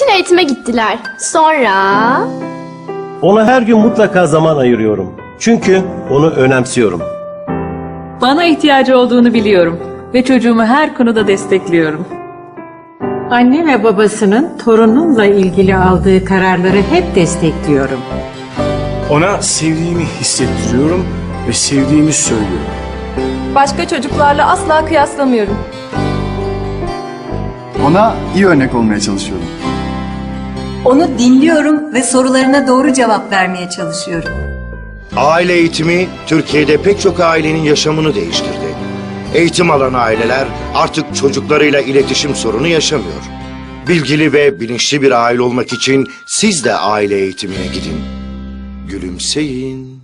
için eğitime gittiler. Sonra... Ona her gün mutlaka zaman ayırıyorum. Çünkü onu önemsiyorum. Bana ihtiyacı olduğunu biliyorum ve çocuğumu her konuda destekliyorum. Anne ve babasının torunumla ilgili aldığı kararları hep destekliyorum. Ona sevdiğimi hissettiriyorum ve sevdiğimi söylüyorum. Başka çocuklarla asla kıyaslamıyorum. Ona iyi örnek olmaya çalışıyorum. Onu dinliyorum ve sorularına doğru cevap vermeye çalışıyorum. Aile eğitimi Türkiye'de pek çok ailenin yaşamını değiştirdi. Eğitim alan aileler artık çocuklarıyla iletişim sorunu yaşamıyor. Bilgili ve bilinçli bir aile olmak için siz de aile eğitimine gidin. Gülümseyin.